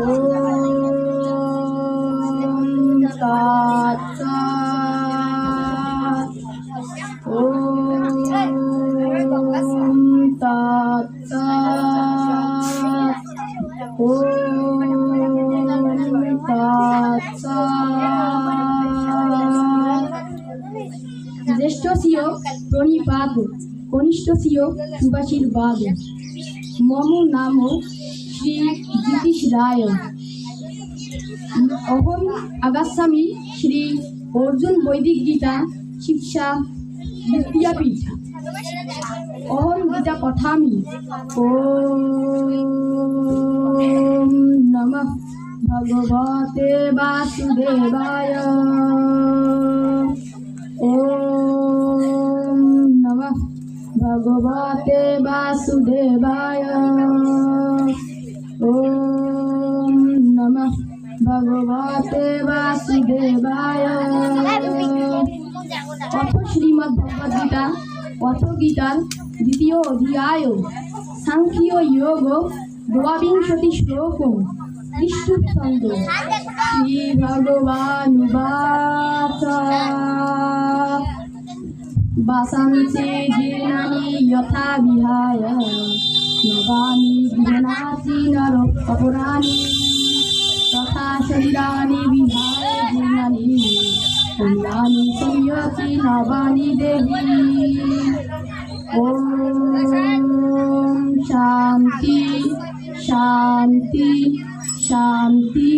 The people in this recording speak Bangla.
Om Tat Sat. Om Tat Sat. Om Tat Sat. জ্যেষ্ঠ সিও প্রণীপাদ কনিষ্ঠ সিও সুবাচির বাদ মম নাম আগাস্বামী শ্রী অর্জুন বৈদিক গীতা শিক্ষা বিদ্যাপীঠ। অহম গীতা পঠামি। ওম নমঃ ভগবতে বাসুদেবায়। ওম নমঃ ভগবতে বাসুদেবায়। ওম ভগবতে বাসুদেবায়। অথ শ্রীমদ্ ভগবদ গীতা অথ গীতার দ্বিতীয় অধ্যায়। সাংখ্য যোগ, দ্বাবিংশতি শ্লোক কৃষ্ণছন্দ শ্রী ভগবান বাসাংসে জীর্ণানি যথা বিহায়। নর অপরাণি। পুণ্যানি সংয়তি নবানি দেবী ওম শান্তি শান্তি শান্তি